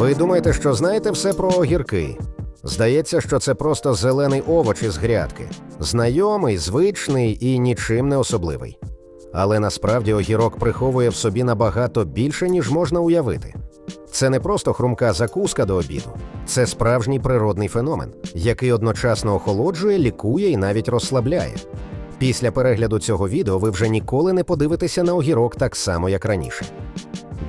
Ви думаєте, що знаєте все про огірки? Здається, що це просто зелений овоч із грядки, знайомий, звичний і нічим не особливий. Але насправді огірок приховує в собі набагато більше, ніж можна уявити. Це не просто хрумка закуска до обіду, це справжній природний феномен, який одночасно охолоджує, лікує і навіть розслабляє. Після перегляду цього відео ви вже ніколи не подивитеся на огірок так само, як раніше.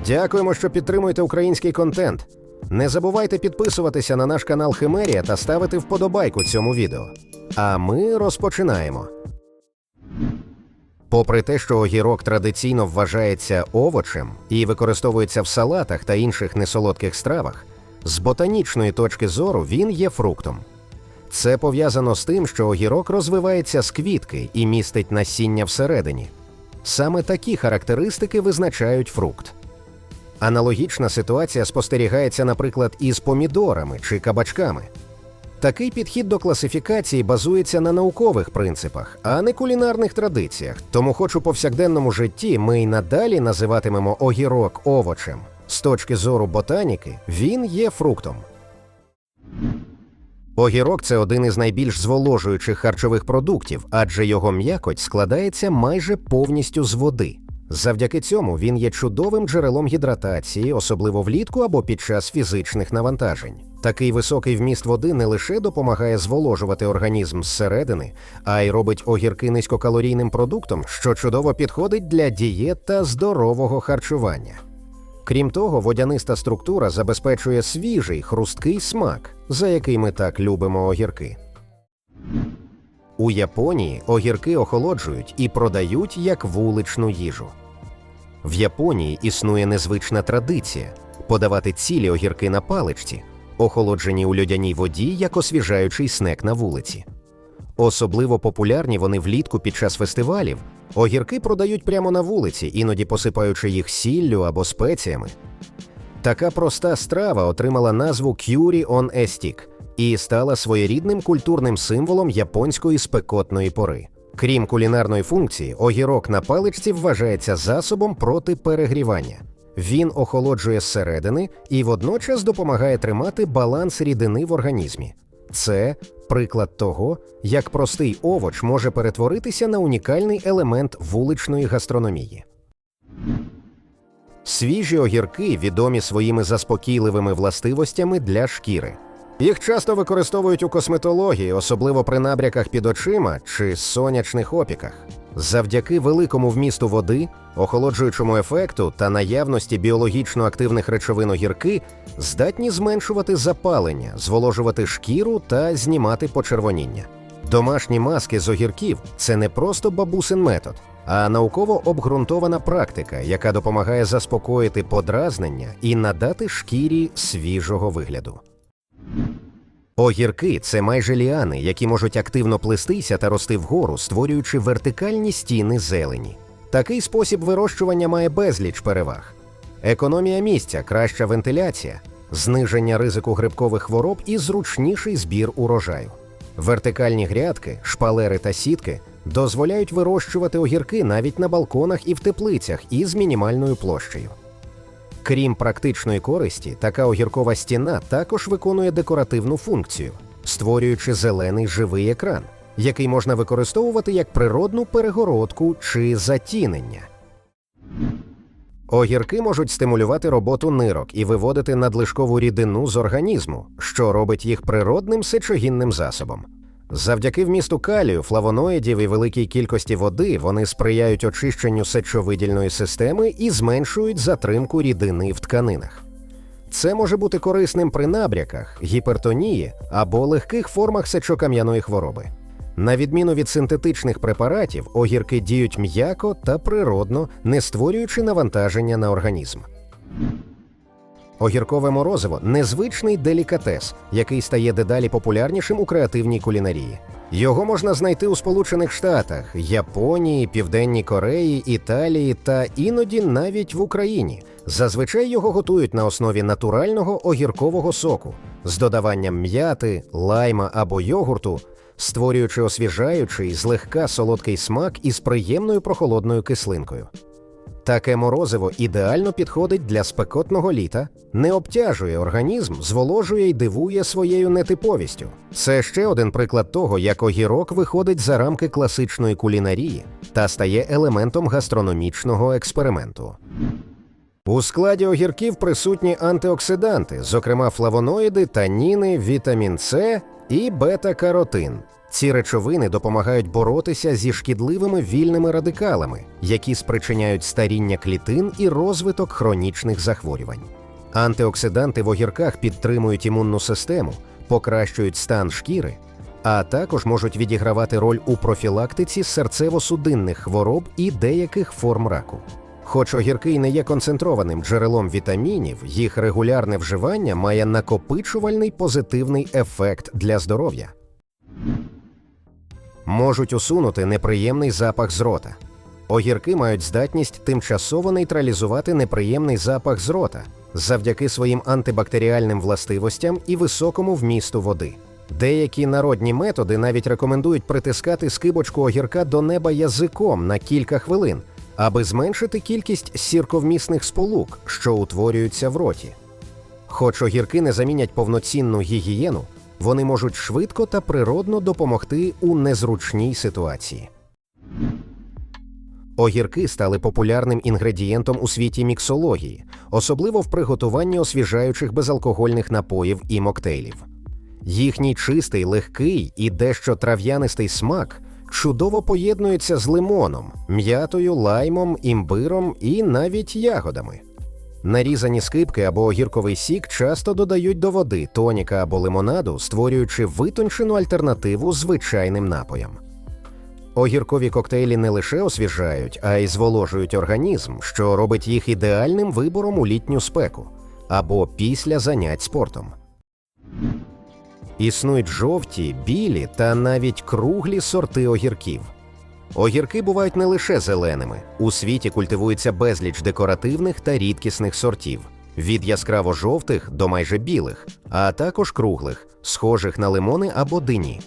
Дякуємо, що підтримуєте український контент. Не забувайте підписуватися на наш канал Химерія та ставити вподобайку цьому відео. А ми розпочинаємо. Попри те, що огірок традиційно вважається овочем і використовується в салатах та інших несолодких стравах, з ботанічної точки зору він є фруктом. Це пов'язано з тим, що огірок розвивається з квітки і містить насіння всередині. Саме такі характеристики визначають фрукт. Аналогічна ситуація спостерігається, наприклад, із помідорами чи кабачками. Такий підхід до класифікації базується на наукових принципах, а не кулінарних традиціях. Тому, хоч у повсякденному житті ми й надалі називатимемо огірок овочем. З точки зору ботаніки, він є фруктом. Огірок це один із найбільш зволожуючих харчових продуктів, адже його м'якоть складається майже повністю з води. Завдяки цьому він є чудовим джерелом гідратації, особливо влітку або під час фізичних навантажень. Такий високий вміст води не лише допомагає зволожувати організм зсередини, а й робить огірки низькокалорійним продуктом, що чудово підходить для дієт та здорового харчування. Крім того, водяниста структура забезпечує свіжий хрусткий смак, за який ми так любимо огірки. У Японії огірки охолоджують і продають як вуличну їжу. В Японії існує незвична традиція подавати цілі огірки на паличці, охолоджені у льодяній воді як освіжаючий снек на вулиці. Особливо популярні вони влітку під час фестивалів. Огірки продають прямо на вулиці, іноді посипаючи їх сіллю або спеціями. Така проста страва отримала назву on a Stick і стала своєрідним культурним символом японської спекотної пори. Крім кулінарної функції, огірок на паличці вважається засобом проти перегрівання. Він охолоджує зсередини і водночас допомагає тримати баланс рідини в організмі. Це приклад того, як простий овоч може перетворитися на унікальний елемент вуличної гастрономії. Свіжі огірки відомі своїми заспокійливими властивостями для шкіри. Їх часто використовують у косметології, особливо при набряках під очима чи сонячних опіках. Завдяки великому вмісту води, охолоджуючому ефекту та наявності біологічно активних речовин огірки здатні зменшувати запалення, зволожувати шкіру та знімати почервоніння. Домашні маски з огірків це не просто бабусин метод, а науково обґрунтована практика, яка допомагає заспокоїти подразнення і надати шкірі свіжого вигляду. Огірки це майже ліани, які можуть активно плестися та рости вгору, створюючи вертикальні стіни зелені. Такий спосіб вирощування має безліч переваг: економія місця, краща вентиляція, зниження ризику грибкових хвороб і зручніший збір урожаю. Вертикальні грядки, шпалери та сітки дозволяють вирощувати огірки навіть на балконах і в теплицях із мінімальною площею. Крім практичної користі, така огіркова стіна також виконує декоративну функцію, створюючи зелений живий екран, який можна використовувати як природну перегородку чи затінення. Огірки можуть стимулювати роботу нирок і виводити надлишкову рідину з організму, що робить їх природним сечогінним засобом. Завдяки вмісту калію, флавоноїдів і великій кількості води вони сприяють очищенню сечовидільної системи і зменшують затримку рідини в тканинах. Це може бути корисним при набряках, гіпертонії або легких формах сечокам'яної хвороби. На відміну від синтетичних препаратів, огірки діють м'яко та природно, не створюючи навантаження на організм. Огіркове морозиво незвичний делікатес, який стає дедалі популярнішим у креативній кулінарії. Його можна знайти у Сполучених Штатах, Японії, Південній Кореї, Італії та іноді навіть в Україні. Зазвичай його готують на основі натурального огіркового соку з додаванням м'яти, лайма або йогурту, створюючи освіжаючий, злегка солодкий смак із приємною прохолодною кислинкою. Таке морозиво ідеально підходить для спекотного літа, не обтяжує організм, зволожує й дивує своєю нетиповістю. Це ще один приклад того, як огірок виходить за рамки класичної кулінарії та стає елементом гастрономічного експерименту. У складі огірків присутні антиоксиданти, зокрема флавоноїди, таніни, вітамін С і бета-каротин. Ці речовини допомагають боротися зі шкідливими вільними радикалами, які спричиняють старіння клітин і розвиток хронічних захворювань. Антиоксиданти в огірках підтримують імунну систему, покращують стан шкіри, а також можуть відігравати роль у профілактиці серцево-судинних хвороб і деяких форм раку. Хоч огірки й не є концентрованим джерелом вітамінів, їх регулярне вживання має накопичувальний позитивний ефект для здоров'я. Можуть усунути неприємний запах з рота. Огірки мають здатність тимчасово нейтралізувати неприємний запах з рота завдяки своїм антибактеріальним властивостям і високому вмісту води. Деякі народні методи навіть рекомендують притискати скибочку огірка до неба язиком на кілька хвилин, аби зменшити кількість сірковмісних сполук, що утворюються в роті. Хоч огірки не замінять повноцінну гігієну, вони можуть швидко та природно допомогти у незручній ситуації. Огірки стали популярним інгредієнтом у світі міксології, особливо в приготуванні освіжаючих безалкогольних напоїв і моктейлів. Їхній чистий, легкий і дещо трав'янистий смак чудово поєднується з лимоном, м'ятою, лаймом, імбиром і навіть ягодами. Нарізані скибки або огірковий сік часто додають до води, тоніка або лимонаду, створюючи витончену альтернативу звичайним напоям. Огіркові коктейлі не лише освіжають, а й зволожують організм, що робить їх ідеальним вибором у літню спеку або після занять спортом. Існують жовті, білі та навіть круглі сорти огірків. Огірки бувають не лише зеленими. У світі культивується безліч декоративних та рідкісних сортів від яскраво жовтих до майже білих, а також круглих, схожих на лимони або дині.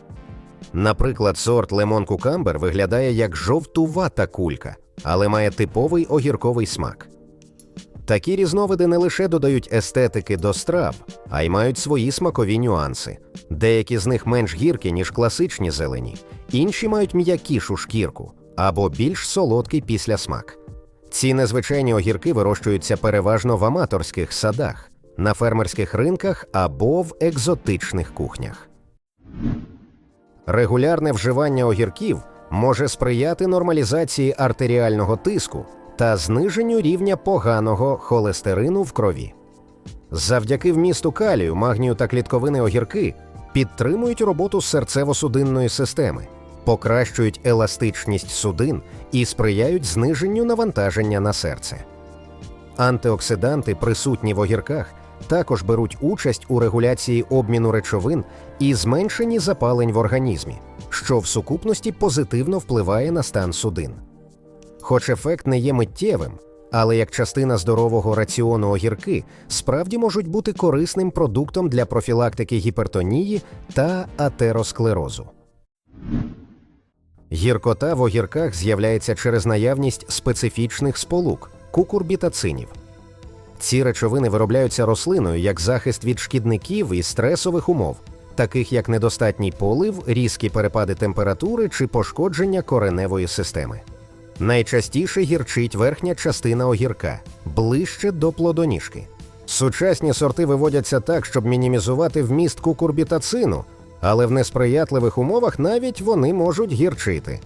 Наприклад, сорт лемон кукамбер виглядає як жовтувата кулька, але має типовий огірковий смак. Такі різновиди не лише додають естетики до страв, а й мають свої смакові нюанси. Деякі з них менш гіркі, ніж класичні зелені, інші мають м'якішу шкірку або більш солодкий післясмак. Ці незвичайні огірки вирощуються переважно в аматорських садах, на фермерських ринках або в екзотичних кухнях. Регулярне вживання огірків може сприяти нормалізації артеріального тиску та зниженню рівня поганого холестерину в крові. Завдяки вмісту калію, магнію та клітковини огірки підтримують роботу серцево-судинної системи, покращують еластичність судин і сприяють зниженню навантаження на серце. Антиоксиданти, присутні в огірках, також беруть участь у регуляції обміну речовин і зменшенні запалень в організмі, що в сукупності позитивно впливає на стан судин. Хоч ефект не є миттєвим, але як частина здорового раціону огірки справді можуть бути корисним продуктом для профілактики гіпертонії та атеросклерозу. Гіркота в огірках з'являється через наявність специфічних сполук кукурбітацинів. Ці речовини виробляються рослиною як захист від шкідників і стресових умов, таких як недостатній полив, різкі перепади температури чи пошкодження кореневої системи. Найчастіше гірчить верхня частина огірка ближче до плодоніжки. Сучасні сорти виводяться так, щоб мінімізувати вміст кукурбітацину, але в несприятливих умовах навіть вони можуть гірчити.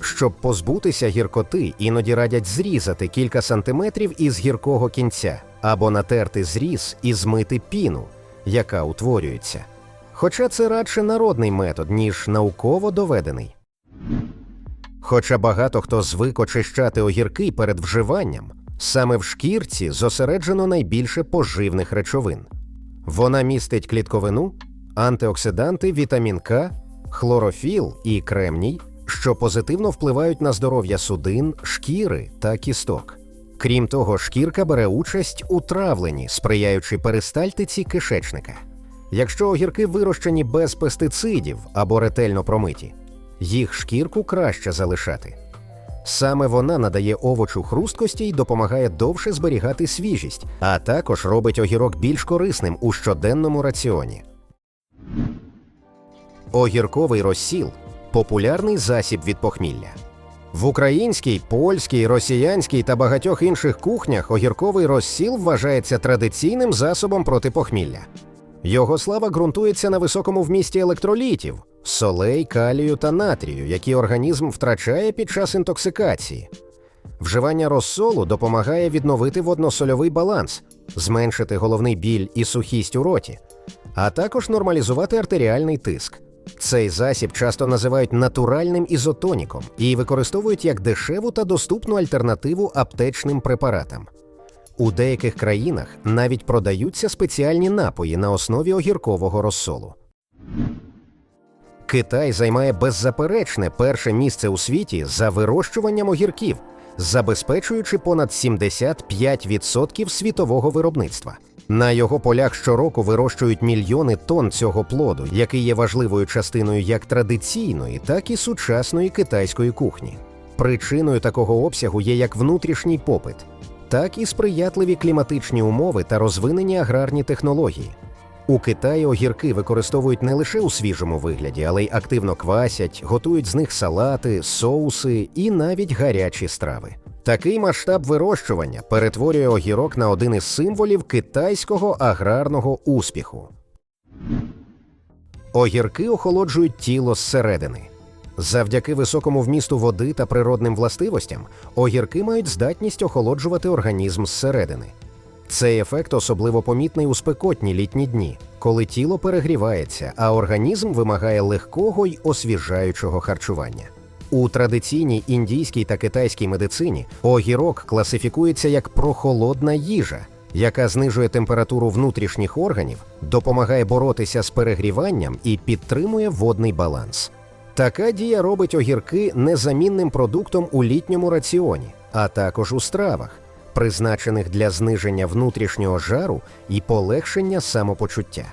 Щоб позбутися гіркоти, іноді радять зрізати кілька сантиметрів із гіркого кінця або натерти зріз і змити піну, яка утворюється. Хоча це радше народний метод, ніж науково доведений. Хоча багато хто звик очищати огірки перед вживанням, саме в шкірці зосереджено найбільше поживних речовин. Вона містить клітковину, антиоксиданти, вітамін К, хлорофіл і кремній, що позитивно впливають на здоров'я судин, шкіри та кісток. Крім того, шкірка бере участь у травленні, сприяючи перистальтиці кишечника. Якщо огірки вирощені без пестицидів або ретельно промиті, їх шкірку краще залишати. Саме вона надає овочу хрусткості й допомагає довше зберігати свіжість, а також робить огірок більш корисним у щоденному раціоні. Огірковий розсіл популярний засіб від похмілля. В українській, польській, росіянській та багатьох інших кухнях огірковий розсіл вважається традиційним засобом проти похмілля. Його слава ґрунтується на високому вмісті електролітів, солей, калію та натрію, які організм втрачає під час інтоксикації. Вживання розсолу допомагає відновити водносольовий баланс, зменшити головний біль і сухість у роті, а також нормалізувати артеріальний тиск. Цей засіб часто називають натуральним ізотоніком і використовують як дешеву та доступну альтернативу аптечним препаратам. У деяких країнах навіть продаються спеціальні напої на основі огіркового розсолу. Китай займає беззаперечне перше місце у світі за вирощуванням огірків, забезпечуючи понад 75% світового виробництва. На його полях щороку вирощують мільйони тонн цього плоду, який є важливою частиною як традиційної, так і сучасної китайської кухні. Причиною такого обсягу є як внутрішній попит, так і сприятливі кліматичні умови та розвинені аграрні технології. У Китаї огірки використовують не лише у свіжому вигляді, але й активно квасять, готують з них салати, соуси і навіть гарячі страви. Такий масштаб вирощування перетворює огірок на один із символів китайського аграрного успіху. Огірки охолоджують тіло зсередини. Завдяки високому вмісту води та природним властивостям огірки мають здатність охолоджувати організм зсередини. Цей ефект особливо помітний у спекотні літні дні, коли тіло перегрівається, а організм вимагає легкого й освіжаючого харчування. У традиційній індійській та китайській медицині огірок класифікується як прохолодна їжа, яка знижує температуру внутрішніх органів, допомагає боротися з перегріванням і підтримує водний баланс. Така дія робить огірки незамінним продуктом у літньому раціоні, а також у стравах, призначених для зниження внутрішнього жару і полегшення самопочуття.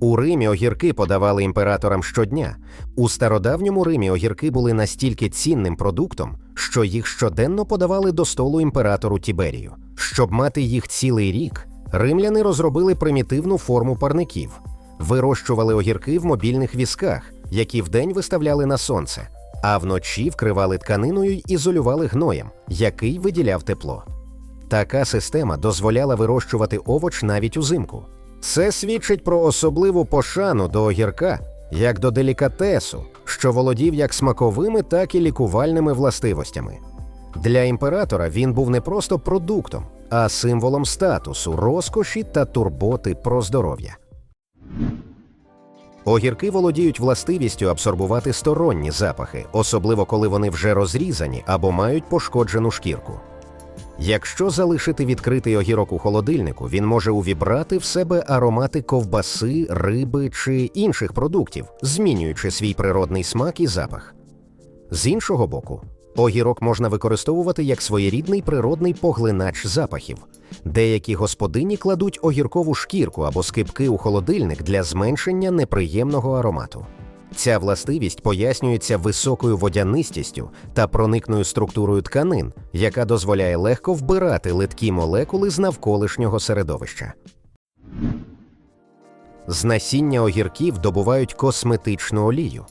У Римі огірки подавали імператорам щодня. У стародавньому Римі огірки були настільки цінним продуктом, що їх щоденно подавали до столу імператору Тіберію. Щоб мати їх цілий рік, римляни розробили примітивну форму парників, вирощували огірки в мобільних візках, які вдень виставляли на сонце, а вночі вкривали тканиною й ізолювали гноєм, який виділяв тепло. Така система дозволяла вирощувати овоч навіть узимку. Це свідчить про особливу пошану до огірка як до делікатесу, що володів як смаковими, так і лікувальними властивостями. Для імператора він був не просто продуктом, а символом статусу, розкоші та турботи про здоров'я. Огірки володіють властивістю абсорбувати сторонні запахи, особливо коли вони вже розрізані або мають пошкоджену шкірку. Якщо залишити відкритий огірок у холодильнику, він може увібрати в себе аромати ковбаси, риби чи інших продуктів, змінюючи свій природний смак і запах. З іншого боку, огірок можна використовувати як своєрідний природний поглинач запахів. Деякі господині кладуть огіркову шкірку або скипки у холодильник для зменшення неприємного аромату. Ця властивість пояснюється високою водянистістю та проникною структурою тканин, яка дозволяє легко вбирати литкі молекули з навколишнього середовища. З насіння огірків добувають косметичну олію.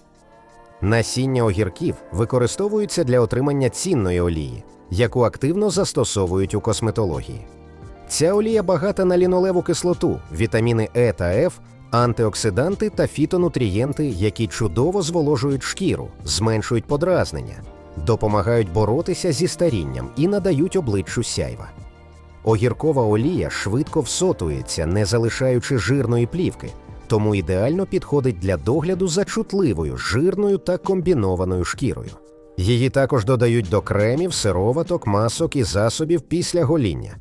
Насіння огірків використовуються для отримання цінної олії, яку активно застосовують у косметології. Ця олія багата на лінолеву кислоту, вітаміни Е та Ф, антиоксиданти та фітонутрієнти, які чудово зволожують шкіру, зменшують подразнення, допомагають боротися зі старінням і надають обличчю сяйва. Огіркова олія швидко всотується, не залишаючи жирної плівки, тому ідеально підходить для догляду за чутливою, жирною та комбінованою шкірою. Її також додають до кремів, сироваток, масок і засобів після гоління.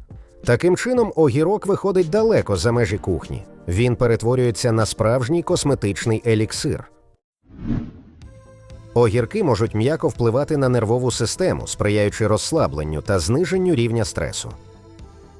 Таким чином, огірок виходить далеко за межі кухні. Він перетворюється на справжній косметичний еліксир. Огірки можуть м'яко впливати на нервову систему, сприяючи розслабленню та зниженню рівня стресу.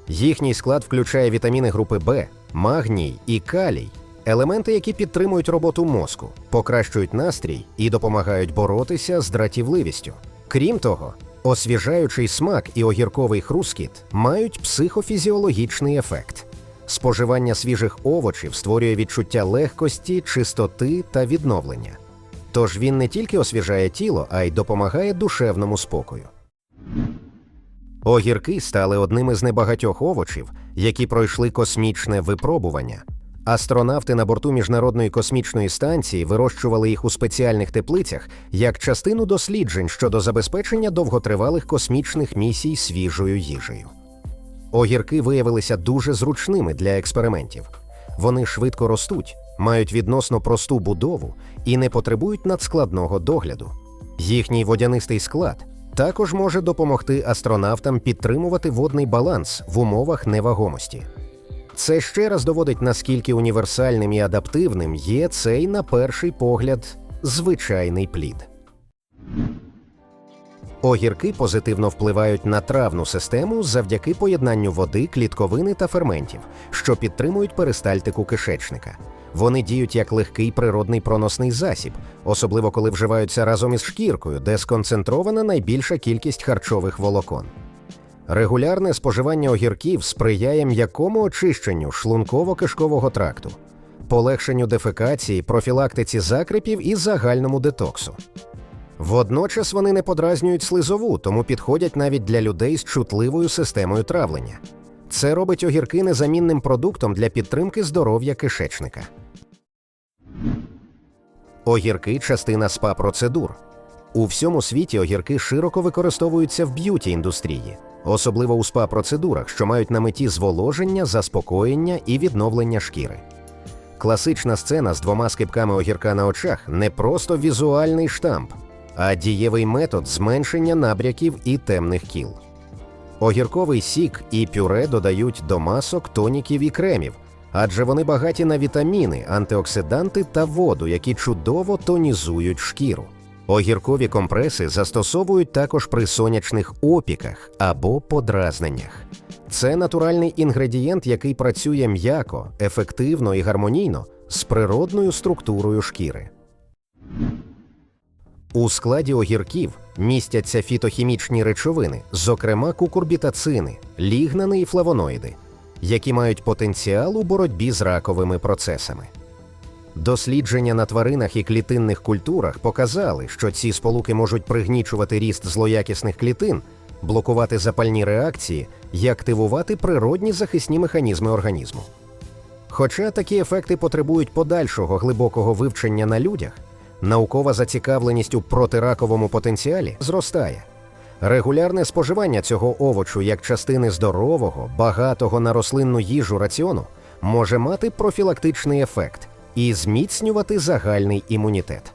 Їхній склад включає вітаміни групи Б, магній і калій, елементи, які підтримують роботу мозку, покращують настрій і допомагають боротися з дратівливістю. Крім того, освіжаючий смак і огірковий хрускіт мають психофізіологічний ефект. Споживання свіжих овочів створює відчуття легкості, чистоти та відновлення. Тож він не тільки освіжає тіло, а й допомагає душевному спокою. Огірки стали одним із небагатьох овочів, які пройшли космічне випробування. Астронавти на борту міжнародної космічної станції вирощували їх у спеціальних теплицях як частину досліджень щодо забезпечення довготривалих космічних місій свіжою їжею. Огірки виявилися дуже зручними для експериментів. Вони швидко ростуть, мають відносно просту будову і не потребують надскладного догляду. Їхній водянистий склад також може допомогти астронавтам підтримувати водний баланс в умовах невагомості. Це ще раз доводить, наскільки універсальним і адаптивним є цей, на перший погляд, звичайний плід. Огірки позитивно впливають на травну систему завдяки поєднанню води, клітковини та ферментів, що підтримують перистальтику кишечника. Вони діють як легкий природний проносний засіб, особливо коли вживаються разом із шкіркою, де сконцентрована найбільша кількість харчових волокон. Регулярне споживання огірків сприяє м'якому очищенню шлунково-кишкового тракту, полегшенню дефекації, профілактиці закрепів і загальному детоксу. Водночас вони не подразнюють слизову, тому підходять навіть для людей з чутливою системою травлення. Це робить огірки незамінним продуктом для підтримки здоров'я кишечника. Огірки частина спа процедур. У всьому світі огірки широко використовуються в б'юті індустрії, особливо у спа процедурах, що мають на меті зволоження, заспокоєння і відновлення шкіри. Класична сцена з двома скипками огірка на очах не просто візуальний штамп, а дієвий метод зменшення набряків і темних кіл. Огірковий сік і пюре додають до масок, тоніків і кремів, адже вони багаті на вітаміни, антиоксиданти та воду, які чудово тонізують шкіру. Огіркові компреси застосовують також при сонячних опіках або подразненнях. Це натуральний інгредієнт, який працює м'яко, ефективно і гармонійно з природною структурою шкіри. У складі огірків містяться фітохімічні речовини, зокрема кукурбітацини, лігнани і флавоноїди, які мають потенціал у боротьбі з раковими процесами. Дослідження на тваринах і клітинних культурах показали, що ці сполуки можуть пригнічувати ріст злоякісних клітин, блокувати запальні реакції і активувати природні захисні механізми організму. Хоча такі ефекти потребують подальшого глибокого вивчення на людях, наукова зацікавленість у протираковому потенціалі зростає. Регулярне споживання цього овочу як частини здорового, багатого на рослинну їжу раціону може мати профілактичний ефект і зміцнювати загальний імунітет.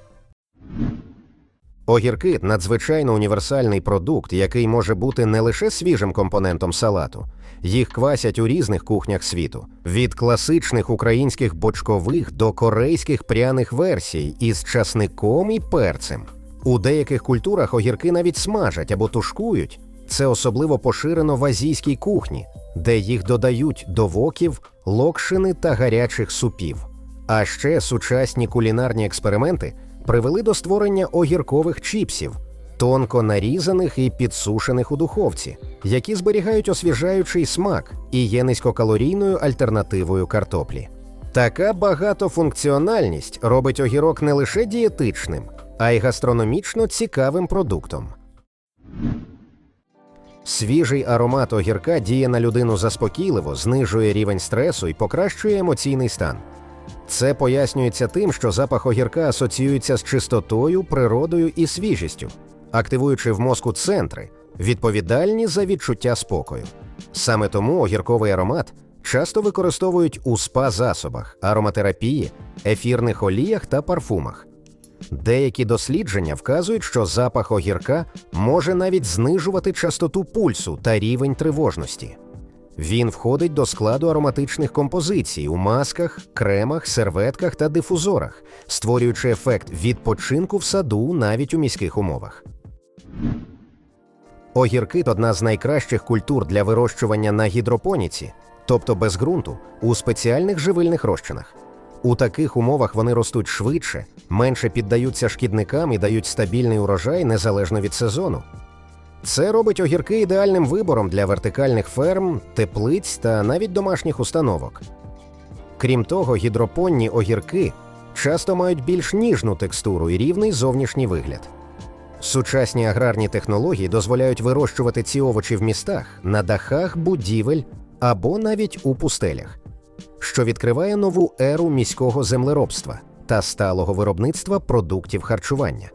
Огірки надзвичайно універсальний продукт, який може бути не лише свіжим компонентом салату. Їх квасять у різних кухнях світу, від класичних українських бочкових до корейських пряних версій із часником і перцем. У деяких культурах огірки навіть смажать або тушкують. Це особливо поширено в азійській кухні, де їх додають до воків, локшини та гарячих супів. А ще сучасні кулінарні експерименти привели до створення огіркових чіпсів, тонко нарізаних і підсушених у духовці, які зберігають освіжаючий смак і є низькокалорійною альтернативою картоплі. Така багатофункціональність робить огірок не лише дієтичним, а й гастрономічно цікавим продуктом. Свіжий аромат огірка діє на людину заспокійливо, знижує рівень стресу і покращує емоційний стан. Це пояснюється тим, що запах огірка асоціюється з чистотою, природою і свіжістю, активуючи в мозку центри, відповідальні за відчуття спокою. Саме тому огірковий аромат часто використовують у спа-засобах, ароматерапії, ефірних оліях та парфумах. Деякі дослідження вказують, що запах огірка може навіть знижувати частоту пульсу та рівень тривожності. Він входить до складу ароматичних композицій у масках, кремах, серветках та дифузорах, створюючи ефект відпочинку в саду навіть у міських умовах. Огірки одна з найкращих культур для вирощування на гідропоніці, тобто без ґрунту, у спеціальних живильних розчинах. У таких умовах вони ростуть швидше, менше піддаються шкідникам і дають стабільний урожай незалежно від сезону. Це робить огірки ідеальним вибором для вертикальних ферм, теплиць та навіть домашніх установок. Крім того, гідропонні огірки часто мають більш ніжну текстуру і рівний зовнішній вигляд. Сучасні аграрні технології дозволяють вирощувати ці овочі в містах, на дахах будівель або навіть у пустелях, що відкриває нову еру міського землеробства та сталого виробництва продуктів харчування.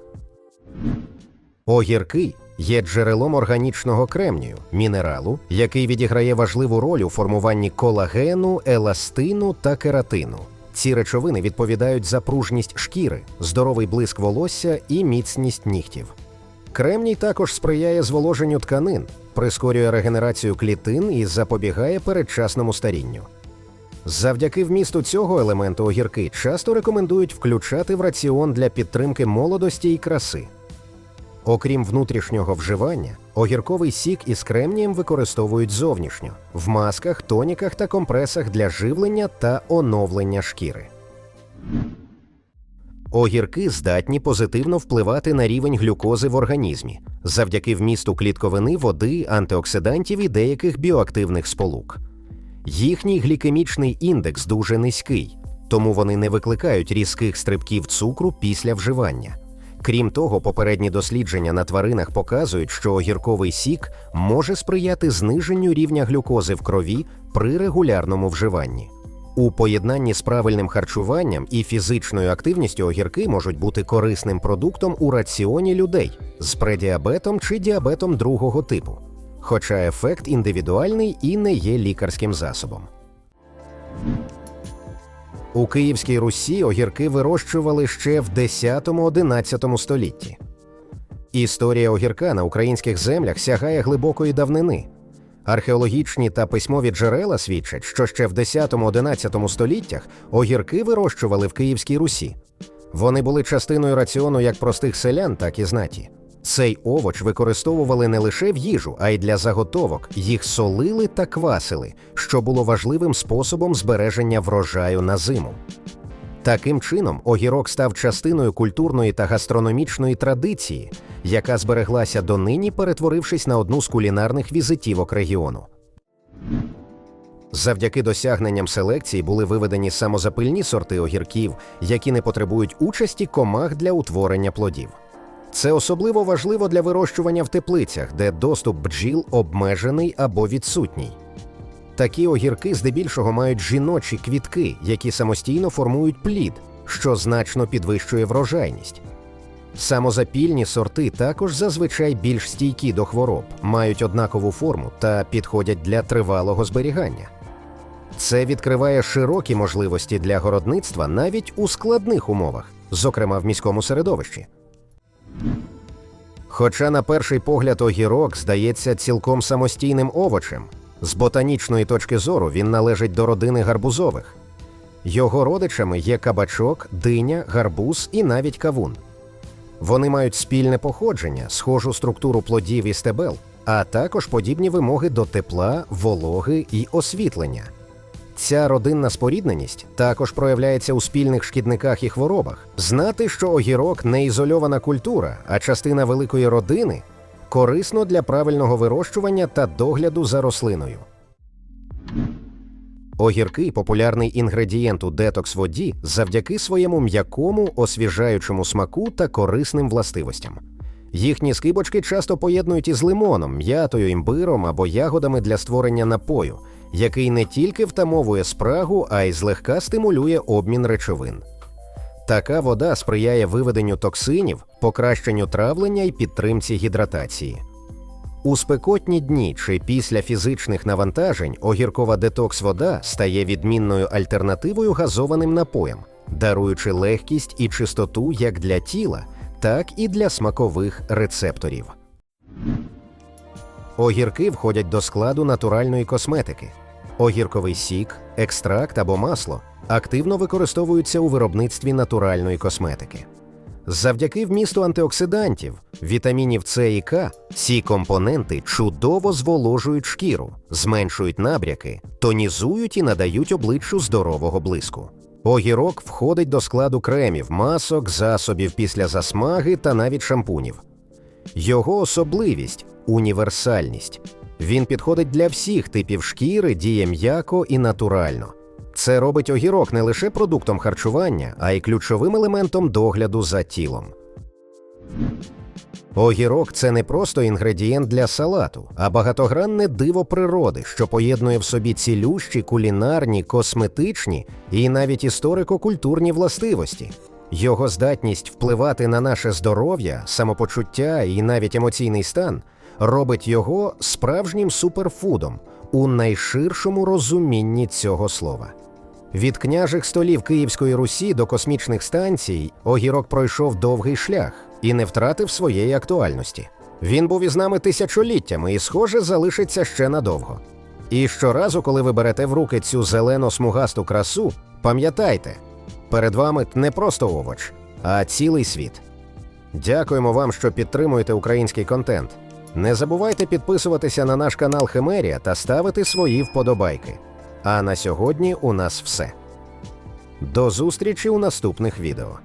Огірки є джерелом органічного кремнію, мінералу, який відіграє важливу роль у формуванні колагену, еластину та кератину. Ці речовини відповідають за пружність шкіри, здоровий блиск волосся і міцність нігтів. Кремній також сприяє зволоженню тканин, прискорює регенерацію клітин і запобігає передчасному старінню. Завдяки вмісту цього елементу огірки часто рекомендують включати в раціон для підтримки молодості і краси. Окрім внутрішнього вживання, огірковий сік із кремнієм використовують зовнішньо в масках, тоніках та компресах для живлення та оновлення шкіри. Огірки здатні позитивно впливати на рівень глюкози в організмі завдяки вмісту клітковини, води, антиоксидантів і деяких біоактивних сполук. Їхній глікемічний індекс дуже низький, тому вони не викликають різких стрибків цукру після вживання. Крім того, попередні дослідження на тваринах показують, що огірковий сік може сприяти зниженню рівня глюкози в крові при регулярному вживанні. У поєднанні з правильним харчуванням і фізичною активністю огірки можуть бути корисним продуктом у раціоні людей з предіабетом чи діабетом другого типу, хоча ефект індивідуальний і не є лікарським засобом. У Київській Русі огірки вирощували ще в 10-11 столітті. Історія огірка на українських землях сягає глибокої давнини. Археологічні та письмові джерела свідчать, що ще в 10-11 століттях огірки вирощували в Київській Русі. Вони були частиною раціону як простих селян, так і знаті. Цей овоч використовували не лише в їжу, а й для заготовок. Їх солили та квасили, що було важливим способом збереження врожаю на зиму. Таким чином, огірок став частиною культурної та гастрономічної традиції, яка збереглася донині, перетворившись на одну з кулінарних візитівок регіону. Завдяки досягненням селекції були виведені самозапильні сорти огірків, які не потребують участі комах для утворення плодів. Це особливо важливо для вирощування в теплицях, де доступ бджіл обмежений або відсутній. Такі огірки здебільшого мають жіночі квітки, які самостійно формують плід, що значно підвищує врожайність. Самозапільні сорти також зазвичай більш стійкі до хвороб, мають однакову форму та підходять для тривалого зберігання. Це відкриває широкі можливості для городництва навіть у складних умовах, зокрема в міському середовищі. Хоча на перший погляд огірок здається цілком самостійним овочем, з ботанічної точки зору він належить до родини гарбузових. Його родичами є кабачок, диня, гарбуз і навіть кавун. Вони мають спільне походження, схожу структуру плодів і стебел, а також подібні вимоги до тепла, вологи і освітлення. Ця родинна спорідненість також проявляється у спільних шкідниках і хворобах. Знати, що огірок не ізольована культура, а частина великої родини корисно для правильного вирощування та догляду за рослиною. Огірки популярний інгредієнт у детокс воді завдяки своєму м'якому, освіжаючому смаку та корисним властивостям. Їхні скибочки часто поєднують із лимоном, м'ятою, імбиром або ягодами для створення напою, який не тільки втамовує спрагу, а й злегка стимулює обмін речовин. Така вода сприяє виведенню токсинів, покращенню травлення і підтримці гідратації. У спекотні дні чи після фізичних навантажень огіркова детокс-вода стає відмінною альтернативою газованим напоям, даруючи легкість і чистоту як для тіла, так і для смакових рецепторів. Огірки входять до складу натуральної косметики. Огірковий сік, екстракт або масло активно використовуються у виробництві натуральної косметики. Завдяки вмісту антиоксидантів, вітамінів С і К, ці компоненти чудово зволожують шкіру, зменшують набряки, тонізують і надають обличчю здорового блиску. Огірок входить до складу кремів, масок, засобів після засмаги та навіть шампунів. Його особливість універсальність. Він підходить для всіх типів шкіри, діє м'яко і натурально. Це робить огірок не лише продуктом харчування, а й ключовим елементом догляду за тілом. Огірок це не просто інгредієнт для салату, а багатогранне диво природи, що поєднує в собі цілющі, кулінарні, косметичні і навіть історико-культурні властивості. Його здатність впливати на наше здоров'я, самопочуття і навіть емоційний стан робить його справжнім суперфудом у найширшому розумінні цього слова. Від княжих столів Київської Русі до космічних станцій огірок пройшов довгий шлях і не втратив своєї актуальності. Він був із нами тисячоліттями і, схоже, залишиться ще надовго. І щоразу, коли ви берете в руки цю зелено-смугасту красу, пам'ятайте, перед вами не просто овоч, а цілий світ. Дякуємо вам, що підтримуєте український контент. Не забувайте підписуватися на наш канал Химерія та ставити свої вподобайки. А на сьогодні у нас все. До зустрічі у наступних відео.